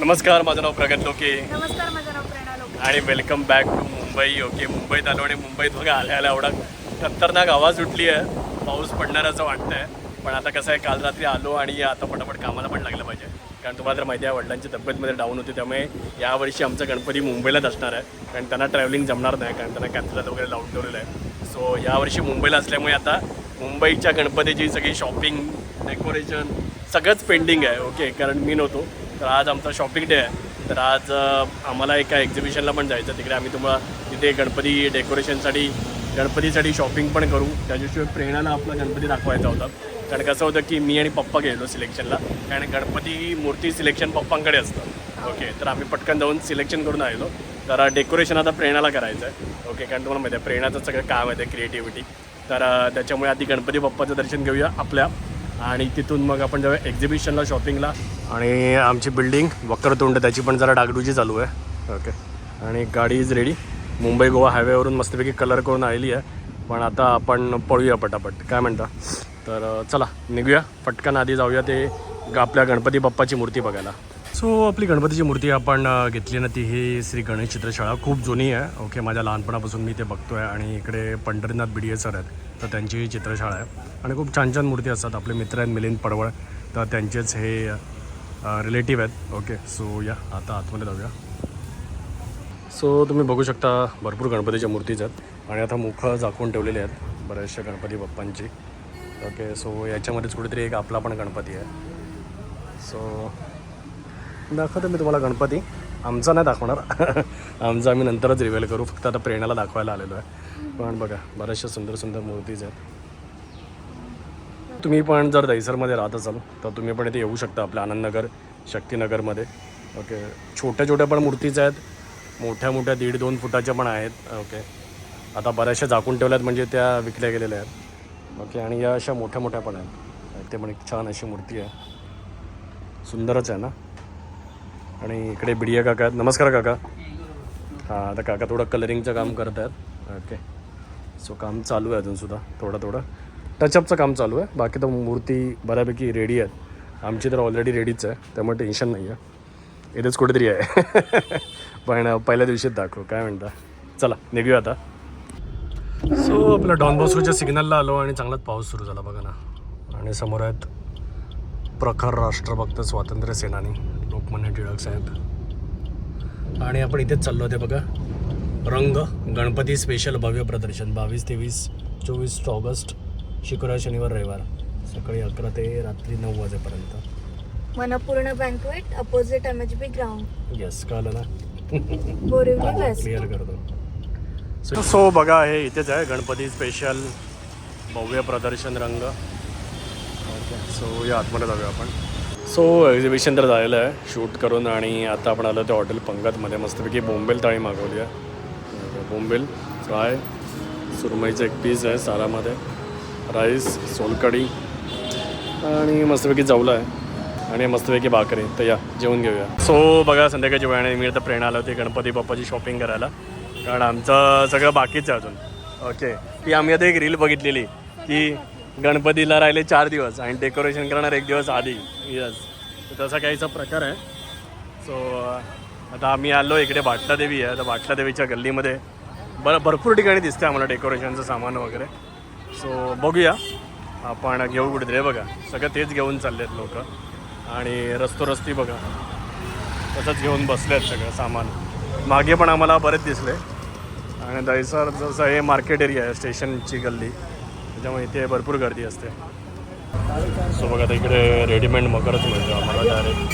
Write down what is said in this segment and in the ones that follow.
नमस्कार माझं नाव प्रगत लोके. नमस्कार माझं नाव प्रेरणा लोक. आणि welcome back to Mumbai okay मुंबईत आलो आणि मुंबईत बघा आल्या आल्या एवढा खतरनाक आवाज सुटली आहे पाऊस पडणार असं वाटतंय. पण आता कसं आहे काल रात्री आलो आणि आता पटापट कामाला पण लागलं पाहिजे. कारण तुम्हाला तर माहिती आहे वडिलांची तब्येतमध्ये डाऊन होती त्यामुळे यावर्षी आमचा गणपती मुंबईलाच असणार आहे. कारण त्यांना ट्रॅव्हलिंग जमणार नाही कारण त्यांना कॅन्सर वगैरे लावून ठेवलेलं आहे. सो यावर्षी मुंबईला असल्यामुळे आता मुंबईच्या गणपतीची सगळी शॉपिंग डेकोरेशन सगळंच पेंडिंग आहे ओके कारण मी नव्हतो. तर आज आमचा शॉपिंग डे आहे. तर आज आम्हाला एका एक्झिबिशनला पण जायचं तिकडे आम्ही तुम्हाला तिथे गणपती डेकोरेशनसाठी गणपतीसाठी शॉपिंग पण करू. त्याच्याशिवाय प्रेरणाला आपला गणपती दाखवायचा होता. कारण कसं होतं की मी आणि पप्पा गेलो सिलेक्शनला कारण गणपती मूर्ती सिलेक्शन पप्पांकडे असतं. ओके तर आम्ही पटकन जाऊन सिलेक्शन करून आलेलो. तर डेकोरेशन आता प्रेरणाला करायचं आहे. ओके कारण तुम्हाला माहिती आहे प्रेरणाचं सगळं काम आहे ते क्रिएटिव्हिटी तर त्याच्यामुळे आधी गणपती बाप्पाचं दर्शन घेऊया आपल्या. आणि तिथून मग आपण जाऊया एक्झिबिशनला शॉपिंगला आणि आमची बिल्डिंग वक्रतोंड त्याची पण जरा डागडुजी चालू आहे. ओके आणि गाडी इज रेडी मुंबई गोवा हायवेवरून मस्तपैकी कलर करून आलेली आहे. पण आता आपण पळूया पटापट. काय म्हणता? तर चला निघूया. पटकन आधी जाऊया ते ग- आपल्या गणपती बाप्पाची मूर्ती बघायला. सो आपली गणपतीची मूर्ती आपण घेतली ना ती ही श्री गणेश चित्रशाळा. खूप जुनी आहे. ओके माझ्या लहानपणापासून मी ते बघतो आहे आणि इकडे पंढरीनाथ बिडिये सर आहेत. तर त्यांची चित्रशाळा आहे. आणि खूप छान छान मूर्ती असतात. आपले मित्र आहेत मिलिंद पडवळ. तर त्यांचेच हे रिलेटिव्ह आहेत. ओके सो या. आता आतमध्ये जाऊया. सो तुम्ही बघू शकता भरपूर गणपतीच्या मूर्तीच आहेत. आणि आता मुख झाकून ठेवलेले आहेत बऱ्याचशा गणपती बाप्पांची. ओके सो याच्यामध्येच कुठेतरी एक आपला पण गणपती आहे. सो दाखवतो मी तुम्हाला गणपती. आमचा नाही दाखवणार. आमचा आम्ही नंतरच रिव्हील करू. फक्त आता प्रेरणाला दाखवायला आलेलो आहे. पण बघा बऱ्याचशा सुंदर सुंदर मूर्तीज आहेत. तुम्ही पण जर दहिसरमध्ये राहत असाल तर तुम्ही पण इथे येऊ शकता आपल्या आनंदनगर शक्तीनगरमध्ये. ओके. छोट्या छोट्या पण मूर्तीज आहेत. मोठ्या मोठ्या दीड दोन फुटाच्या पण आहेत. ओके. आता बऱ्याचशा झाकून ठेवल्यात म्हणजे त्या विकल्या गेलेल्या आहेत. ओके. आणि या अशा मोठ्या मोठ्या पण आहेत. ते पण एक छान अशी मूर्ती आहे. सुंदरच आहे ना? आणि इकडे बिडिया काका आहेत. नमस्कार काका. हां आता काका थोडं कलरिंगचं काम करत आहेत. ओके सो काम चालू आहे अजूनसुद्धा थोडं थोडं. टचअपचं काम चालू आहे. बाकी तर मूर्ती बऱ्यापैकी रेडी आहेत. आमची तर ऑलरेडी रेडीच आहे. त्यामुळे टेन्शन नाही आहे इथेच कुठेतरी आहे. पण पहिल्या दिवशीच दाखवू. काय म्हणता? चला निघूया आता. सो आपल्या डॉन बॉस्कोच्या सिग्नलला आलो आणि चांगलाच पाऊस सुरू झाला. बघा ना. आणि समोर आहेत प्रखर राष्ट्रभक्त स्वातंत्र्य सेनानी. लोकमान्य टिळक साहेब. आणि आपण इथेच चाललो होते बघा. रंग गणपती स्पेशल भव्य प्रदर्शन बावीस तेवीस चोवीस ऑगस्ट शुक्रवार शनिवार रविवार. सकाळी अकरा ते रात्री नऊ वाजेपर्यंत. मनपूर्ण banquet opposite M H B ground yes कळलं ना? बोरिवली वेस्ट क्लिअर करतो. सो बघा हे इथेच आहे गणपती स्पेशल भव्य प्रदर्शन रंग. सो या आतमध्ये जाऊया आपण. सो एक्झिबिशन तर झालेलं आहे. शूट करून आणि आता आपण आलो ते हॉटेल पंगतमध्ये. मस्तपैकी बोंबेल थाळी मागवली आहे. बोंबेल फ्राय सुरमईचं एक पीस आहे सारामध्ये राईस सोलकढी आणि मस्तपैकी जवलं आहे. आणि मस्तपैकी भाकरी. तर या जेवून घेऊया. सो बघा संध्याकाळची वेळ आणि मी आता प्रेरणा आलो होती गणपती बाप्पाची शॉपिंग करायला. कारण आमचं सगळं बाकीच आहे अजून. ओके की आम्ही आता एक रील बघितलेली की गणपतीला राहिले चार दिवस आणि डेकोरेशन करणार एक दिवस आधी. यस तसा काहीचा प्रकार आहे. सो आता आम्ही आलो इकडे भाटलादेवी आहे. तर भाटलादेवीच्या गल्लीमध्ये बरं भरपूर ठिकाणी दिसते आम्हाला डेकोरेशनचं सामान वगैरे. सो बघूया. आपण घेऊ कुठेतरी बघा. सगळं तेच घेऊन चालले आहेत लोक. आणि रस्तोरस्ती बघा. तसंच घेऊन बसले आहेत सगळं सामान. मागे पण आम्हाला बरेच दिसले. आणि दहिसर जसं हे मार्केट एरिया आहे स्टेशनची गल्ली. त्याच्यामुळे इथे भरपूर गर्दी असते. सो बघा आता इकडे रेडीमेड मकरच मिळतो. आम्हाला डायरेक्ट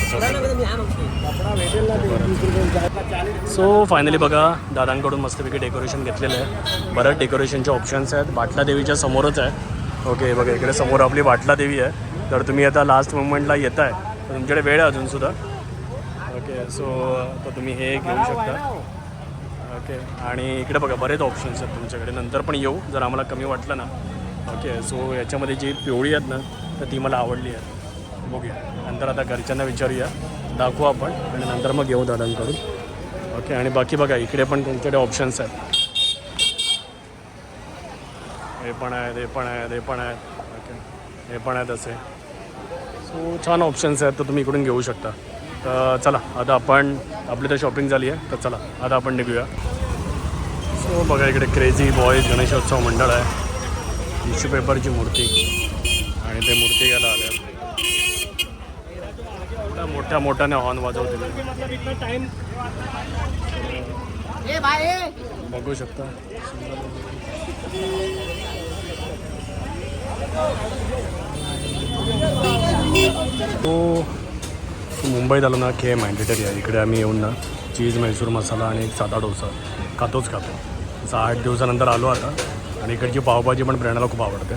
सो फायनली बघा दादांकडून मस्तपैकी डेकोरेशन घेतलेलं आहे. बऱ्याच डेकोरेशनचे ऑप्शन्स आहेत. बाटला देवीच्या समोरच आहे. ओके बघा इकडे समोर आपली बाटला देवी आहे. तर तुम्ही आता लास्ट मुवमेंटला येत आहे तर तुमच्याकडे वेळ आहे अजूनसुद्धा ओके सो तर तुम्ही हे घेऊ शकता. ओके आणि इकडे बघा बरेच ऑप्शन्स आहेत तुमच्याकडे. नंतर पण येऊ जर आम्हाला कमी वाटलं ना. ओके सो याच्यामध्ये जी पिवळी आहेत ना तर ती मला आवडली आहे. बघूया. नंतर आता घरच्यांना विचारूया. दाखवू आपण. आणि नंतर मग घेऊ दादांकडून. ओके आणि बाकी बघा इकडे पण तुमच्याकडे ऑप्शन्स आहेत. हे पण आहेत हे पण आहेत हे पण आहेत. ओके हे पण आहेत असे. सो छान ऑप्शन्स आहेत तर तुम्ही इकडून घेऊ शकता. तर चला आता आपण आपली तर शॉपिंग झाली आहे तर चला आता आपण निघूया. सो बघा इकडे क्रेझी बॉयज गणेशोत्सव मंडळ आहे. टिश्यू पेपरची मूर्ती. आणि ते मूर्ती घ्यायला आले. एवढ्या मोठ्या मोठ्याने हॉर्न वाजवते बघू शकता. तो मुंबईत आलो ना के मॅन्डेटरी आहे. इकडे आम्ही येऊन ना चीज म्हैसूर मसाला आणि एक साधा डोसा खातोच खातो. असं आठ दिवसानंतर आलो आता. आणि इकडची पावभाजी पण प्रेरणाला खूप आवडते.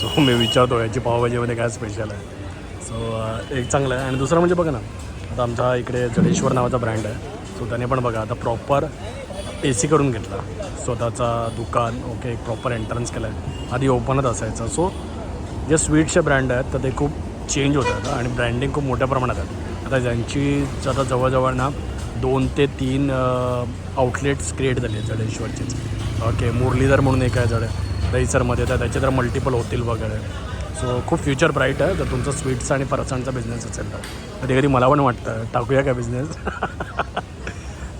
सो मी विचारतो याची पावभाजीमध्ये काय स्पेशल आहे? सो एक चांगलं आहे. आणि दुसरं म्हणजे बघा ना आता आमचा इकडे जडेश्वर नावाचा ब्रँड आहे. सो त्याने पण बघा आता प्रॉपर ए सी करून घेतला. स्वतःचा दुकान ओके एक प्रॉपर एंट्रन्स केला आहे आधी ओपनच असायचं. सो जे स्वीटचे ब्रँड आहेत तर ते खूप चेंज होत आहेत आणि ब्रँडिंग खूप मोठ्या प्रमाणात आहेत. आता ज्यांची आता जवळजवळ ना दोन ते तीन आउटलेट्स क्रिएट झाले आहेत जडेश्वरचेच. ओके मुरलीधर म्हणून एक आहे जड. दहीसरमध्ये तर त्याचे तर मल्टिपल होतील वगैरे. सो खूप फ्युचर ब्राईट आहे तर तुमचं स्वीट्स आणि फरसाणचा बिझनेस असेल तर. कधी कधी मला पण वाटतं टाकूया का बिझनेस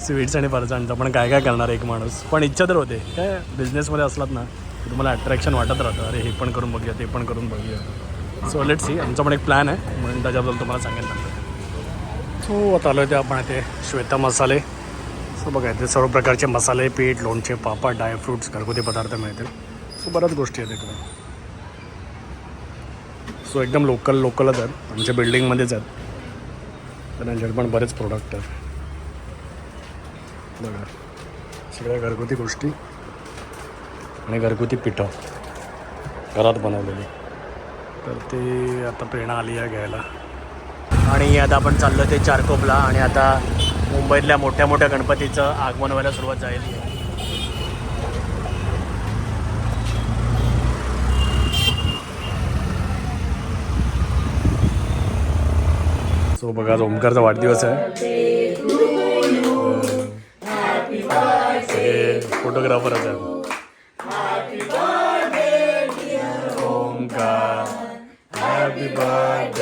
स्वीट्स आणि फरसाणचं पण काय काय करणार एक माणूस? पण इच्छा तर होते. काय बिझनेसमध्ये असलात ना तुम्हाला अट्रॅक्शन वाटत राहतं. अरे हे पण करून बघूया ते पण करून बघूया. सो लेट सी आमचा पण एक प्लॅन आहे म्हणून त्याच्याबद्दल तुम्हाला सांगेन नंतर सो आता आलो आहे ते आपण इथे श्वेता मसाले. सो बघा इथे सर्व प्रकारचे मसाले पीठ लोणचे पापड ड्रायफ्रुट्स घरगुती पदार्थ मिळतील. सो बऱ्याच गोष्टी आहेत इकडे. सो एकदम लोकल लोकलच आहेत. आमच्या बिल्डिंगमध्येच आहेत. तर त्यांच्याकडे पण बरेच प्रोडक्ट आहेत. बघा. सगळ्या घरगुती गोष्टी आणि घरगुती पिठं. घरात बनवलेली. तर ते आता प्रेरणा आली आहे घ्यायला. आणि आता आपण चाललो ते चारकोपला. आणि आता मुंबईतल्या मोठ्या मोठ्या गणपतीचं आगमन व्हायला सुरुवात झालेली आहे. सो बघा आज ओमकारचा वाढदिवस आहे. फोटोग्राफर आहे ओमकार हॅपी बर्थडे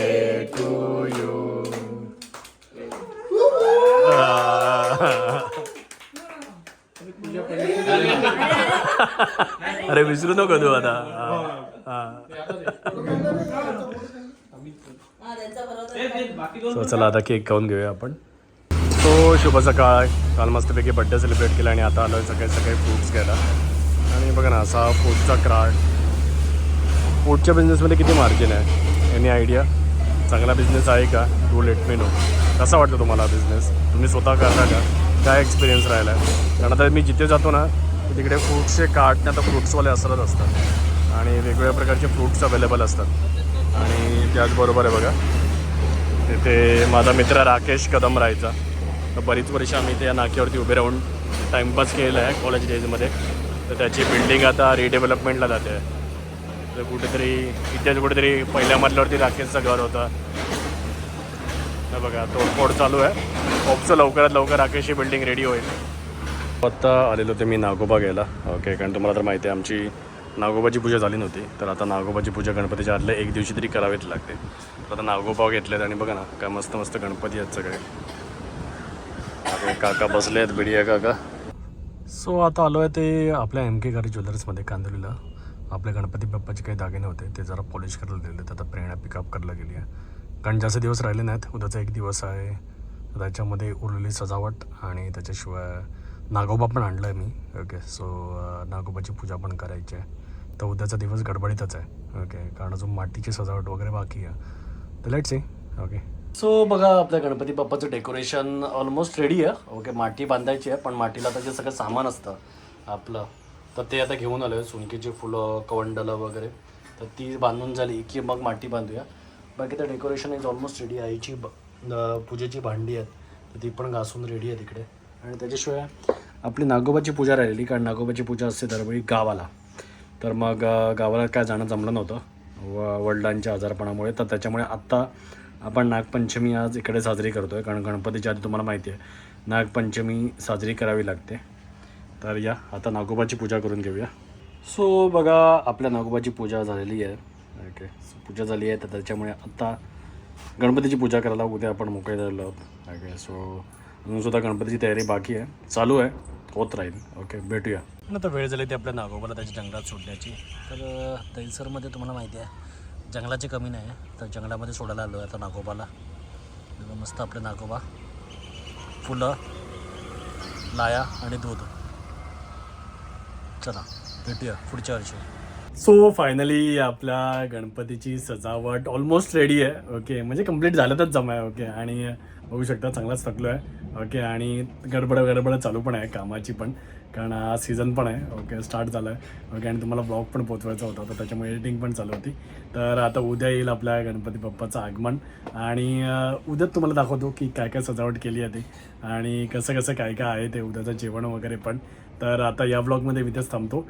अरे विसरू नको तू आता. हा, चला आता केक खाऊन घेऊया आपण. तो शुभ सकाळ. काल मस्तपैकी बड्डे सेलिब्रेट केला आणि आता आलो सकाळी सकाळी फ्रूट्स घ्यायला. आणि बघा ना असा फूडचा क्राफ्ट फूडच्या बिझनेसमध्ये किती मार्जिन आहे? एनी आयडिया चांगला बिझनेस आहे का? टू लेट मी नो कसा वाटतो तुम्हाला बिझनेस तुम्ही स्वतः करता का? काय एक्सपिरियन्स राहिला आहे कारण आता मी जिथे जातो ना तिकडे फ्रूट्सचे कार्ट आता तर फ्रूट्सवाले असतच असतात. आणि वेगवेगळ्या प्रकारचे फ्रूट्स अवेलेबल असतात. आणि त्याचबरोबर आहे बघा तिथे माझा मित्र राकेश कदम राहायचा. तर बरीच वर्ष आम्ही त्या नाक्यावरती उभे राहून टाईमपास केलेला आहे कॉलेज डेजमध्ये तर त्याची बिल्डिंग आता रिडेव्हलपमेंटला जाते तर कुठेतरी इथेच कुठेतरी पहिल्या मजल्यावरती राकेशचं घर होतं. तर बघा तोडफोड चालू आहे. होपचं लवकरात लवकर राकेशची बिल्डिंग रेडी होईल. आत्ता आलेलो ते मी नागोबा घ्यायला. ओके कारण तुम्हाला तर माहिती आहे आमची नागोबाची पूजा झाली नव्हती. तर आता नागोबाची पूजा गणपतीच्या आदल्या एक दिवशी तरी करावीच लागते. तर आता नागोबा घेतलेत आणि बघा ना काय मस्त मस्त गणपती आहेत सगळे. काका बसले आहेत बिडिया काका. सो आता आलो आहे ते आपल्या एम के गारी ज्वेलर्समध्ये कांदलीला. आपल्या गणपती बाप्पाचे काही दागिने होते ते जरा पॉलिश करायला दिले तर आता प्रेरणा पिकअप करायला गेली आहे. कारण जास्त दिवस राहिले नाहीत उद्याचा एक दिवस आहे. त्याच्यामध्ये उरलेली सजावट आणि त्याच्याशिवाय नागोबा पण आणलं आहे मी ओके सो नागोबाची पूजा पण करायची आहे. तर उद्याचा दिवस गडबडीतच आहे. ओके कारण अजून मातीची सजावट वगैरे बाकी आहे. तर लेट सी ओके सो बघा आपल्या गणपती बाप्पाचं डेकोरेशन ऑलमोस्ट रेडी आहे. ओके माती बांधायची आहे पण मातीला आता जे सगळं सामान असतं आपलं तर ते आता घेऊन आलो आहे सुनकीची फुलं कवंडलं वगैरे. तर ती बांधून झाली की मग माती बांधूया. बाकी तर डेकोरेशन इज ऑलमोस्ट रेडी आईची ब पूजेची भांडी आहेत. तर ती पण घासून रेडी आहे तिकडे. आणि त्याच्याशिवाय आपली नागोबाची पूजा राहिलेली कारण नागोबाची पूजा असते दरवेळी गावाला. तर मग गावाला काय जाणं जमलं नव्हतं. व वडिलांच्या आजारपणामुळे. तर त्याच्यामुळे आत्ता आपण नागपंचमी आज इकडे साजरी करतो आहे कारण गणपतीच्या आधी तुम्हाला माहिती आहे नागपंचमी साजरी करावी लागते. तर या आता नागोबाची पूजा करून घेऊया. सो बघा आपल्या नागोबाची पूजा झालेली आहे. ओके पूजा झाली आहे तर त्याच्यामुळे आत्ता गणपतीची पूजा करायला उद्या आपण मोकळे झालेलो आहोत. ओके सो अजून सुद्धा गणपतीची तयारी बाकी आहे चालू आहे होत राहील ओके भेटूया आता वेळ झाली ती आपल्या नागोबाला त्याच्या जंगलात सोडण्याची. तर अ, दहिसरमध्ये तुम्हाला माहिती आहे जंगलाची कमी नाही आहे तर जंगलामध्ये सोडायला आलो आहे आता नागोबाला. तर मस्त आपले नागोबा. फुलं लाया आणि दूध. चला भेटूया पुढच्या वर्षी. सो फायनली आपल्या गणपतीची सजावट ऑलमोस्ट रेडी आहे. ओके म्हणजे कंप्लीट झालं जमा आहे. ओके आणि बघू शकता चांगलाच थकलो आहे ओके आणि गडबड गडबड चालू पण आहे कामाची पण कारण हा सीझन पण आहे. ओके स्टार्ट झालं आहे ओके आणि तुम्हाला ब्लॉग पण पोचवायचा होता तर त्याच्यामुळे एडिटिंग पण चालू होती. तर आता उद्या येईल आपल्या गणपती बाप्पाचं आगमन. आणि उद्याच तुम्हाला दाखवतो की काय काय सजावट केली आहे ती. आणि कसं कसं काय काय आहे ते उद्याचं जेवण वगैरे पण. तर आता या ब्लॉगमध्ये मी तेच थांबतो.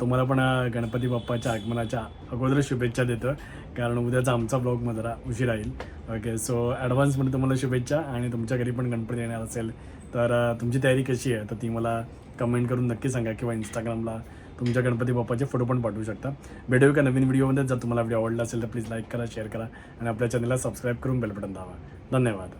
तुम्हाला पण गणपती बाप्पाच्या आगमनाच्या अगोदर शुभेच्छा देतो. कारण उद्याचा आमचा ब्लॉग मग जरा उशीर येईल ओके सो ॲडव्हान्समध्ये तुम्हाला शुभेच्छा आणि तुमच्या घरी पण गणपती येणार असेल. तर तुमची तयारी कशी आहे? तर ती मला कमेंट करून नक्की सांगा किंवा इंस्टाग्रामला तुमच्या गणपती बाप्पाचे फोटो पण पाठवू शकता. भेटू का नवीन व्हिडिओमध्ये जर तुम्हाला व्हिडिओ आवडला असेल तर प्लीज लाईक करा शेअर करा आणि आपल्या चॅनलला सबस्क्राईब करून बेल बटन धन्यवाद.